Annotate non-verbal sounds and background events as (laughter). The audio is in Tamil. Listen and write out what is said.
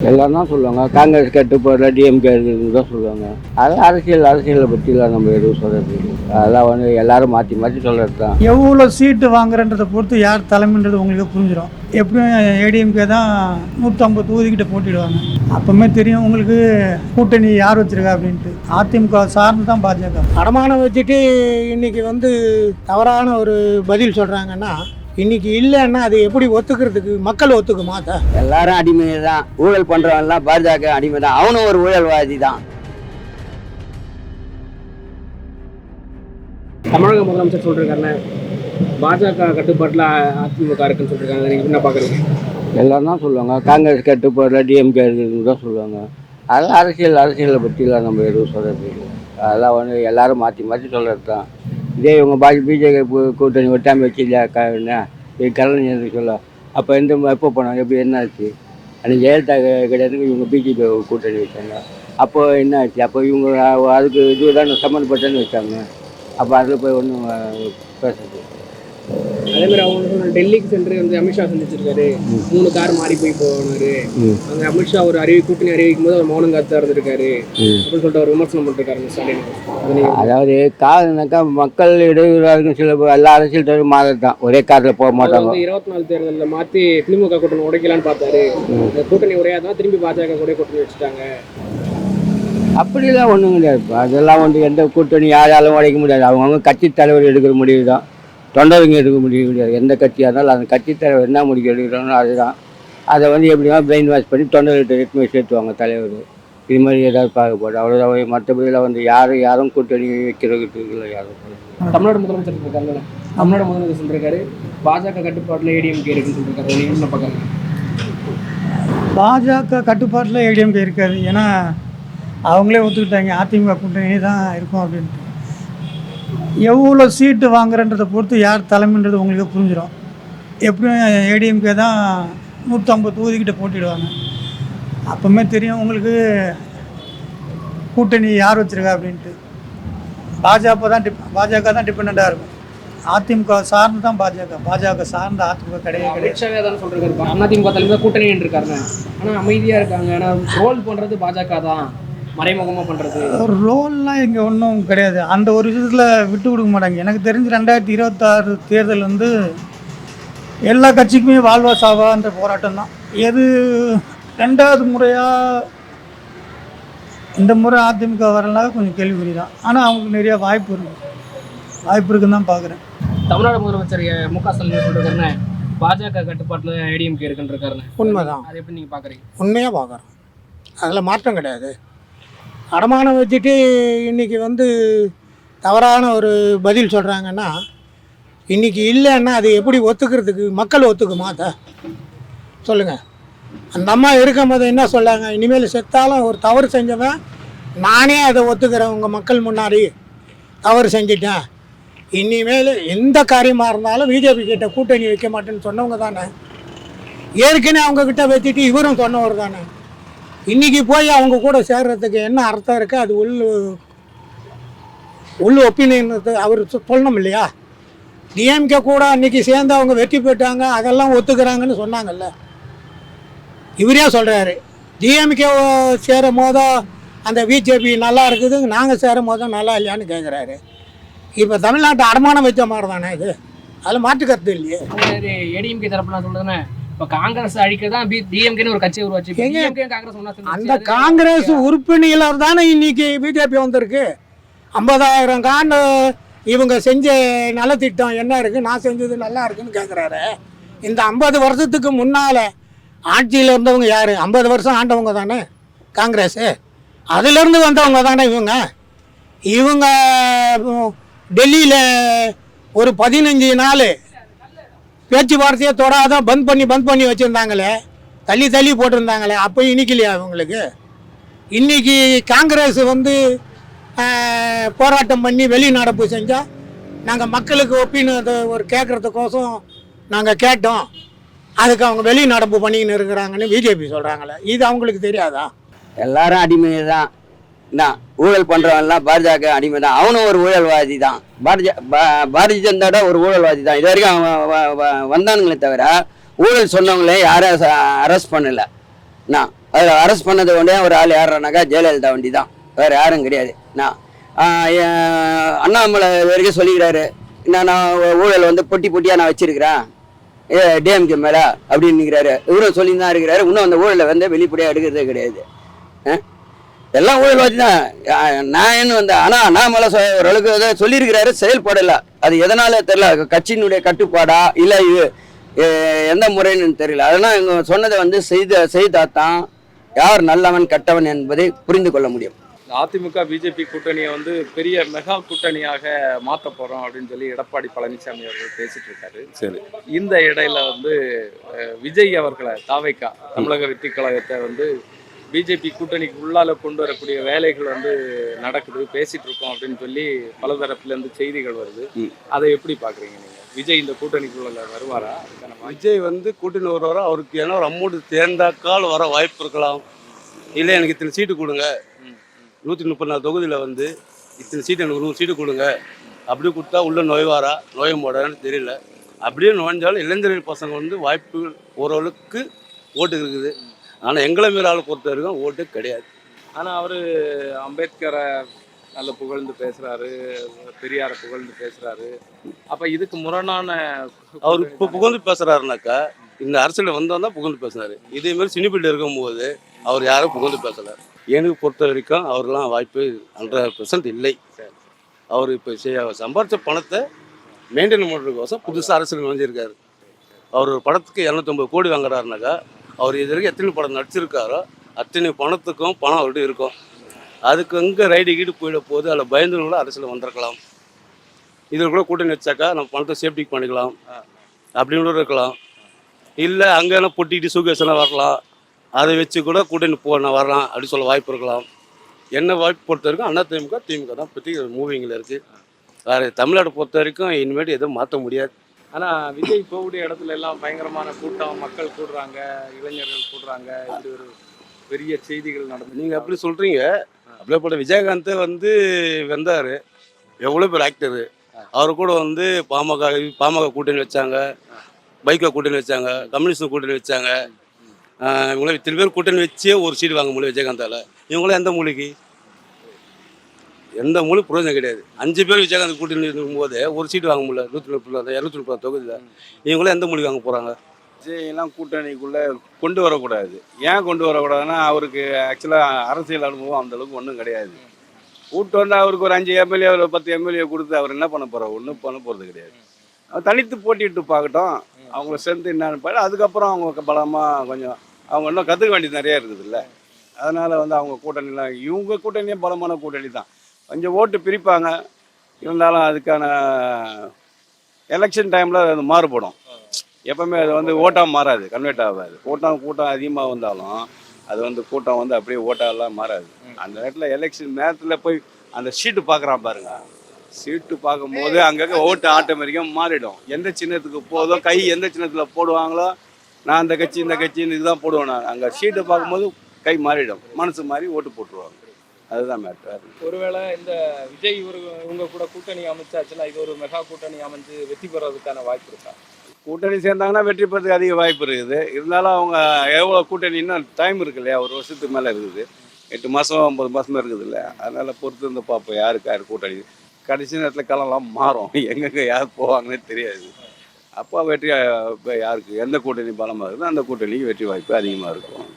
எல்லாம் தான் சொல்லுவாங்க. காங்கிரஸ் கட்டு போடல டிஎம்கே தான் சொல்லுவாங்க. அதெல்லாம் அரசியல் அரசியலை பற்றிலாம் நம்ம எதுவும் சொல்கிறது. அதெல்லாம் வந்து எல்லாரும் மாற்றி மாற்றி சொல்கிறது தான் எவ்வளோ சீட்டு வாங்குறன்றதை பொறுத்து யார் தலைமைன்றது உங்களுக்கு புரிஞ்சிடும் எப்படியும் ஏடிஎம்கே தான் நூற்றம்பது தொகுதிக்கிட்ட போட்டிடுவாங்க அப்போவுமே தெரியும் உங்களுக்கு கூட்டணி யார் வச்சிருக்கா அப்படின்ட்டு. அதிமுக சார்ந்து தான் பாஜக. அடமானம் வச்சுட்டு இன்னைக்கு வந்து தவறான ஒரு பதில் சொல்கிறாங்கன்னா இன்னைக்கு இல்லைன்னா அது எப்படி ஒத்துக்கிறதுக்கு மக்கள் ஒத்துக்குமா அதை எல்லாரும் அடிமை தான் ஊழல் பண்ணுறவன்லாம் பாஜக அடிமை தான் அவனும் ஒரு ஊழல்வாதி தான் தமிழக முதலமைச்சர் சொல்லிருக்காருல பாஜக கட்டுப்பாட்டில் அதிமுக இருக்குன்னு சொல்லிருக்காங்க. நீங்க என்ன பாக்குறீங்க? எல்லாரும் தான் சொல்லுவாங்க. காங்கிரஸ் கட்டு போடல டிஎம்கே இருக்குன்னு தான் சொல்லுவாங்க. அதெல்லாம் அரசியல் அரசியலை பற்றிலாம் நம்ம எதுவும் சொல்கிறது. அதெல்லாம் வந்து எல்லாரும் மாற்றி மாற்றி சொல்கிறது தான் இதே இவங்க பாஜ பிஜேபி கூட்டணி ஒட்டாமல் வச்சு இல்லையா க என்ன இது சொல்ல. அப்போ எந்த எப்போ போனாங்க எப்படி என்ன ஆச்சு? அன்றைக்கி ஜெயலலிதா கிடையாது இவங்க பிஜேபி கூட்டணி வச்சாங்க. அப்போ என்ன ஆச்சு? அப்போ இவங்க அதுக்கு இது தான் சம்மந்தப்பட்டேன்னு வச்சாங்க. அப்போ அதில் போய் ஒன்றும் பேசுறது அதே மாதிரி அவங்க டெல்லிக்கு சென்று வந்து அமித்ஷா சந்திச்சிருக்காரு. மூணு கார் மாறி போய் போனாரு. அங்க அமித்ஷா ஒரு அறிவி கூட்டணி அறிவிக்கும் போது அவர் மௌனம் காத்தா இருந்திருக்காரு. அப்படின்னு சொல்லிட்டு ஒரு விமர்சனம் பண்ணிருக்காரு ஸ்டாலின். அதாவது காரணம்னாக்கா மக்கள் இடையூறாக இருக்கும் சில எல்லா அரசியல் தலைவரும் மாறது தான் ஒரே காரில் போக மாட்டாங்க. இருபத்தி நாலு தேர்தலில் மாத்தி திமுக கூட்டணி உடைக்கலான்னு பார்த்தாரு. கூட்டணி உடையாதான் திரும்பி பாஜக கூட கூட்டணி வச்சுட்டாங்க. அப்படிலாம் ஒன்றும் கிடையாது அதெல்லாம் வந்து எந்த கூட்டணி யாராலும் உடைக்க முடியாது. அவங்கவுங்க கட்சி தலைவர் எடுக்கிற முடிவு தான் தொண்டருங்க எடுக்க முடிவு கிடையாது எந்த கட்சியாக இருந்தாலும் அந்த கட்சி தலைவர் என்ன முடிவு எடுக்கிறாங்களோ அதுதான். அதை வந்து எப்படின்னா பிரெயின் வாஷ் பண்ணி தொண்டர்கிட்ட எடுத்து போய் சேர்த்துவாங்க தலைவர். இது மாதிரி ஏதாவது பார்க்க போட்டு அவ்வளோதான் மற்றபடியில் வந்து யாரும் யாரும் கூட்டணி வைக்கிறதுக்கு இல்லை யாரும். தமிழ்நாடு முதலமைச்சர் இருக்காரு தமிழ்நாடு முதலமைச்சர் சொல்லிருக்காரு. பாஜக கட்டுப்பாட்டில் ஏடிஎம்கே இருக்குன்னு என்ன பாக்குறீங்க பாஜக கட்டுப்பாட்டில் ஏடிஎம்கே இருக்காது ஏன்னா அவங்களே ஒத்துக்கிட்டாங்க. அதிமுக கூட்டணி தான் இருக்கும் அப்படின்ட்டு. எவ்வளோ சீட்டு வாங்குறன்றதை பொறுத்து யார் தலைமைன்றது உங்களுக்கு புரிஞ்சிடும். எப்படியும் ஏடிஎம்கே தான் நூற்றம்பது தொகுதிக்கிட்ட போட்டிடுவாங்க அப்போவுமே தெரியும் உங்களுக்கு கூட்டணி யார் வச்சிருக்கா அப்படின்ட்டு. பாஜக தான் டிப் பாஜக தான் டிபெண்ட்டாக இருக்கும். அதிமுக சார்ந்து தான் பாஜக. பாஜக சார்ந்த அதிமுக கிடையாது கிடையாது. அமித்ஷாவே தான் சொல்றாரு அதிமுக தலைமை கூட்டணி இருக்காருங்க ஆனால் அமைதியாக இருக்காங்க. ஆனால் ரோல் பண்ணுறது பாஜக தான். மறைமுகமா பண்றது? ரோல்லாம் இங்கே ஒன்றும் கிடையாது. அந்த ஒரு விஷயத்தில் விட்டு கொடுக்க மாட்டாங்க. எனக்கு தெரிஞ்சு ரெண்டாயிரத்தி இருபத்தாறு தேர்தல் வந்து எல்லா கட்சிக்குமே வாழ்வா சாவான்ற போராட்டம் தான். எது ரெண்டாவது முறையாக இந்த முறை அதிமுக வரலாம் கொஞ்சம் கேள்விக்குறி தான் ஆனால் அவங்களுக்கு நிறைய வாய்ப்பு இருக்குது வாய்ப்பு இருக்குன்னு தான் பார்க்குறேன் தமிழ்நாடு முதலமைச்சர் மு க ஸ்டாலின் சொல்றாருன்னு பாஜக கட்டுப்பாட்டுல ஏடிஎம்கே இருக்குன்னு இருக்காருன்னு உண்மைதான். அதை எப்படி நீங்க பாக்குறீங்க? உண்மையாக பார்க்குறோம் அதில் மாற்றம் கிடையாது. அடமானம் வச்சுட்டு இன்றைக்கி வந்து தவறான ஒரு பதில் சொல்கிறாங்கன்னா இன்றைக்கி இல்லைன்னா அது எப்படி ஒத்துக்கிறதுக்கு மக்கள் ஒத்துக்குமா அதை? சொல்லுங்கள் அந்த அம்மா இருக்கும் போது என்ன சொல்லாங்க இனிமேல் செத்தாலும் ஒரு தவறு செஞ்சவன் நானே அதை ஒத்துக்கிறேன் உங்கள் மக்கள் முன்னாடி தவறு செஞ்சிட்டேன். இனிமேல் எந்த காரியமாக இருந்தாலும் பிஜேபி கிட்ட கூட்டணி வைக்க மாட்டேன்னு சொன்னவங்க தானே. ஏற்கனவே அவங்கக்கிட்ட வச்சுட்டு இவரும் சொன்னவர் தானே. இன்றைக்கி போய் அவங்க கூட சேர்றதுக்கு என்ன அர்த்தம் இருக்குது அது உள் உள் ஒப்பீனியன் அவர் சொல்லணும் இல்லையா? டிஎம்கே கூட அன்றைக்கி சேர்ந்து அவங்க வெற்றி பெற்றாங்க அதெல்லாம் ஒத்துக்கிறாங்கன்னு சொன்னாங்கல்ல. இவரே சொல்கிறாரு டிஎம்கே சேரும் போதோ அந்த பிஜேபி நல்லா இருக்குது நாங்கள் சேரும் போதும் நல்லா இல்லையான்னு கேட்குறாரு இப்போ தமிழ்நாட்டை அடமானம் வச்ச மாதிரி தானே இது? அதில் மாற்றுக்கருத்து இல்லையே. எடிஎம்கே தரப்பு நான் சொல்றேன்னு இப்ப காங்கிரஸ் அழிக்கதான் டிஎம்கேன்னு ஒரு கட்சி உருவாச்சு. காங்கிரஸ். அந்த காங்கிரஸ் உறுப்பினர் தானே இன்னைக்கு பிஜேபி வந்திருக்கு. ஐம்பதாயிரம் காண்டு இவங்க செஞ்ச நலத்திட்டம் என்ன இருக்குது நான் செஞ்சது நல்லா இருக்குன்னு கேட்குறாரு இந்த ஐம்பது வருஷத்துக்கு முன்னால் ஆட்சியில் இருந்தவங்க யார்? ஐம்பது வருஷம் ஆண்டவங்க தானே காங்கிரஸு. அதிலிருந்து வந்தவங்க தானே இவங்க. இவங்க டெல்லியில் ஒரு பதினஞ்சு நாள் பேச்சுவார்த்தையை தொடாத பந்த் பண்ணி பந்த் பண்ணி வச்சுருந்தாங்களே. தள்ளி தள்ளி போட்டிருந்தாங்களே. அப்போ இனிக்கலையா அவங்களுக்கு இன்னைக்கு காங்கிரஸ் வந்து போராட்டம் பண்ணி வெளிநடப்பு செஞ்சால் நாங்கள் மக்களுக்கு ஒப்பின்னு ஒரு கேட்குறதுக்கோசம் நாங்கள் கேட்டோம். அதுக்கு அவங்க வெளிநடப்பு பண்ணிக்கின்னு இருக்கிறாங்கன்னு பிஜேபி சொல்கிறாங்களே இது அவங்களுக்கு தெரியாதா? எல்லாரும் அடிமையை தான் என்ன ஊழல் பண்ணுறவன்லாம் பாஜக அடிமை தான் அவனும் ஒரு ஊழல்வாதி தான் பாரதிய பா- பாரதிய ஜனதா ஒரு ஊழல்வாதி தான் இது வரைக்கும் அவன் வ- வ- வந்தானுங்களே தவிர ஊழல் சொன்னவங்களே யாரும் அரெஸ்ட் பண்ணல. நான் அதில் அரெஸ்ட் பண்ணது ஒன்றே ஒரு ஆள் யாருனாக்கா ஜெயலலிதா வண்டி தான் வேறு யாரும் கிடையாது. நான் அண்ணாமலை இது வரைக்கும் சொல்லிக்கிறாரு. நான் நான் ஊழல் வந்து பொட்டி பொட்டியாக நான் வச்சிருக்கிறேன். ஏ டிஎம்கே மேலே அப்படின்னுங்கிறாரு. இவரும் சொல்லி தான் இருக்கிறாரு. இன்னும் அந்த ஊழலை வந்து வெளிப்படையாக எடுக்கிறதே கிடையாது. ஆ? எல்லாம் ஊழல் வச்சு தான். நான் என்ன வந்து ஆனால் அண்ணாமலை ஓரளவுக்கு ஏதோ சொல்லியிருக்கிறாரு செயல்படலை. அது எதனால தெரியல? கட்சியினுடைய கட்டுப்பாடா? இல்லை இது எந்த முறைன்னு தெரியல. அதெல்லாம் இவங்க சொன்னதை வந்து செய்த செய்தாதான் யார் நல்லவன் கெட்டவன் என்பதை புரிந்து கொள்ள முடியும். அதிமுக பிஜேபி கூட்டணியை வந்து பெரிய மெகா கூட்டணியாக மாத்த போறோம் அப்படின்னு சொல்லி எடப்பாடி பழனிசாமி அவர்கள் பேசிட்டு இருக்காரு. சரி. இந்த இடையில வந்து விஜய் அவர்களை தாவைக்கா தமிழக வெற்றி கழகத்தை வந்து பிஜேபி கூட்டணிக்கு உள்ளால கொண்டு வரக்கூடிய வேலைகள் வந்து நடக்குது பேசிட்டு இருக்கோம் அப்படின்னு சொல்லி பல தரப்புல இருந்து செய்திகள் வருது. அதை எப்படி பாக்குறீங்க நீங்க? விஜய் இந்த கூட்டணிக்குள்ள வருவாரா? விஜய் வந்து கூட்டணி வருவாரோ? அவருக்கு ஏன்னா ஒரு அமௌண்ட் தேர்ந்தாக்கால் வர வாய்ப்பு இருக்கலாம். இல்லை எனக்கு இத்தனை சீட்டு கொடுங்க. நூற்றி முப்பத்தி நாலு தொகுதியில் வந்து இத்தனை சீட்டு எனக்கு நூறு சீட்டு கொடுங்க. அப்படி கொடுத்தா உள்ள நுழைவாரா? நுழைய மாட்டாரான்னு தெரியல. அப்படியே நுழைஞ்சாலும் இளைஞர்கள் பசங்க வந்து வாய்ப்பு ஓரளவுக்கு ஓட்டு இருக்குது. ஆனால் எங்களை ஆளை பொறுத்த வரைக்கும் ஓட்டு கிடையாது. ஆனா அவரு அம்பேத்கரை நல்ல புகழ்ந்து பேசுறாரு பெரியாரை புகழ்ந்து பேசுறாரு. அப்ப இதுக்கு முரணான அவர் இப்போ புகழ்ந்து பேசுறாருனாக்கா இந்த அரசியல் வந்தால் தான் புகழ்ந்து பேசுனாரு இதே மாதிரி சினிபில்ல இருக்கும்போது அவர் யாரும் புகழ்ந்து பேசல. எனக்கு பொறுத்த வரைக்கும் அவர்லாம் வாய்ப்பு ஹண்ட்ரட் பெர்சன்ட் இல்லை. அவர் இப்போ சம்பாரிச்ச பணத்தை மெயின்டைன் பண்ணுறதுக்கோசம் புதுசாக அரசியல் நுழைஞ்சிருக்காரு அவர் படத்துக்கு இரநூத்தம்பது கோடி வாங்குறாருனாக்கா அவர் இது வரைக்கும் எத்தனை படம் நடிச்சிருக்காரோ அத்தனை பணத்துக்கும் பணம் அவர்கிட்ட இருக்கும். அதுக்கு எங்கே ரைடு கீடு போயிட போது அதில் பயந்து கூட அரசியல் வந்திருக்கலாம். இதில் கூட கூட்டணி வச்சாக்கா நம்ம பணத்தை சேஃப்டிக்கு பண்ணிக்கலாம். அப்படின்னு கூட இருக்கலாம். இல்லை அங்கேனா பொட்டிக்கிட்டு சூகேசனாக வரலாம். அதை வச்சு கூட கூட்டணி போன வரலாம் அப்படி சொல்ல வாய்ப்பு இருக்கலாம். என்ன வாய்ப்பு பொறுத்த வரைக்கும் அண்ணா திமுக திமுக தான் பற்றி மூவிங்கில் இருக்குது வேறு தமிழ்நாடு பொறுத்த வரைக்கும் இனிமேட்டு எதுவும் மாற்ற முடியாது. ஆனால் விஜய் போகக்கூடிய இடத்துல எல்லாம் பயங்கரமான கூட்டம் மக்கள் கூடுறாங்க இளைஞர்கள் கூடுறாங்க. இப்படி ஒரு பெரிய செய்திகள் நடந்து நீங்கள் அப்படி சொல்கிறீங்க அப்படியேப்பட்ட விஜயகாந்த் வந்து வந்தார். எவ்வளோ பேர் ஆக்டரு அவர் கூட வந்து பாமக பாமக கூட்டணி வச்சாங்க. பைக்கை கூட்டணி வச்சாங்க. கம்யூனிஸ்ட் கூட்டணி வச்சாங்க. இவங்கள இத்தனை பேர் கூட்டணி வச்சே ஒரு சீட் வாங்க முடியல விஜயகாந்தால். இவங்களாம் எந்த மொழிக்கு எந்த மூலம் பிரயோஜனம் கிடையாது. அஞ்சு பேர் விஜயகாந்த் கூட்டணி இருக்கும்போது ஒரு சீட்டு வாங்க முடியல. நூற்றி முப்பது இரநூத்தி முப்பது தொகுதியில். இவங்களாம் எந்த மொழி வாங்க போகிறாங்க விஜயெல்லாம் கூட்டணிக்குள்ளே கொண்டு வரக்கூடாது. ஏன் கொண்டு வரக்கூடாதுன்னா அவருக்கு ஆக்சுவலாக அரசியல் அனுபவம் அந்த அளவுக்கு ஒன்றும் கிடையாது. கூட்டு வந்து அவருக்கு ஒரு அஞ்சு எம்எல்ஏ ஒரு பத்து எம்எல்ஏ கொடுத்து அவர் என்ன பண்ண போகிறார் ஒன்றும் பண்ண போகிறது கிடையாது. அவர் தனித்து போட்டிட்டு பார்க்கட்டும். அவங்கள சேர்ந்து என்னன்னு பாரு அதுக்கப்புறம் அவங்க பலமாக கொஞ்சம் அவங்க இன்னும் கற்றுக்க வேண்டியது நிறைய இருக்குதுல்ல. அதனால் வந்து அவங்க கூட்டணிலாம் இவங்க கூட்டணியே பலமான கூட்டணி தான் கொஞ்சம் ஓட்டு பிரிப்பாங்க. இருந்தாலும் அதுக்கான எலெக்ஷன் டைமில் அது மாறுபடும். எப்பவுமே அது வந்து ஓட்டாக மாறாது கன்வெர்ட் ஆகாது. கூட்டம் கூட்டம் அதிகமாக வந்தாலும் அது வந்து கூட்டம் வந்து அப்படியே ஓட்டாலாம் மாறாது. அந்த நேரத்தில் எலெக்ஷன் நேரத்தில் போய் அந்த சீட்டு பார்க்குறான் பாருங்க. சீட்டு பார்க்கும்போது அங்கங்கே ஓட்டு ஆட்டோமேட்டிக்காக மாறிடும். எந்த சின்னத்துக்கு போதோ கை எந்த சின்னத்தில் போடுவாங்களோ நான் அந்த கட்சி இந்த கட்சின்னு இதுதான் போடுவேன் நான். அங்கே சீட்டை பார்க்கும்போது கை மாறிடும். மனசு மாறி ஓட்டு போட்டுருவாங்க. அதுதான் மேட்டர் ஒருவேளை இந்த விஜய் இவரு இவங்க கூட கூட்டணி அமைச்சாச்சுன்னா இது ஒரு மெகா கூட்டணி அமைஞ்சு வெற்றி பெறதுக்கான வாய்ப்பு இருக்கா? கூட்டணி சேர்ந்தாங்கன்னா வெற்றி பெறதுக்கு அதிக வாய்ப்பு இருக்குது. இருந்தாலும் அவங்க எவ்வளோ கூட்டணி இன்னும் டைம் இருக்கு இல்லையா? ஒரு வருஷத்துக்கு மேலே இருக்குது. எட்டு மாதம் ஒம்பது மாதம் இருக்குது இல்லை. அதனால் பொறுத்து இருந்து பார்ப்போம். யாருக்கு யார் கூட்டணி? கடைசி நேரத்தில் காலம்லாம் மாறும். (laughs) எங்கெங்கே யார் போவாங்கன்னே தெரியாது. அப்போ வெற்றி யாருக்கு எந்த கூட்டணி பலமாக இருக்குதோ அந்த கூட்டணிக்கு வெற்றி வாய்ப்பு அதிகமாக இருக்கும்.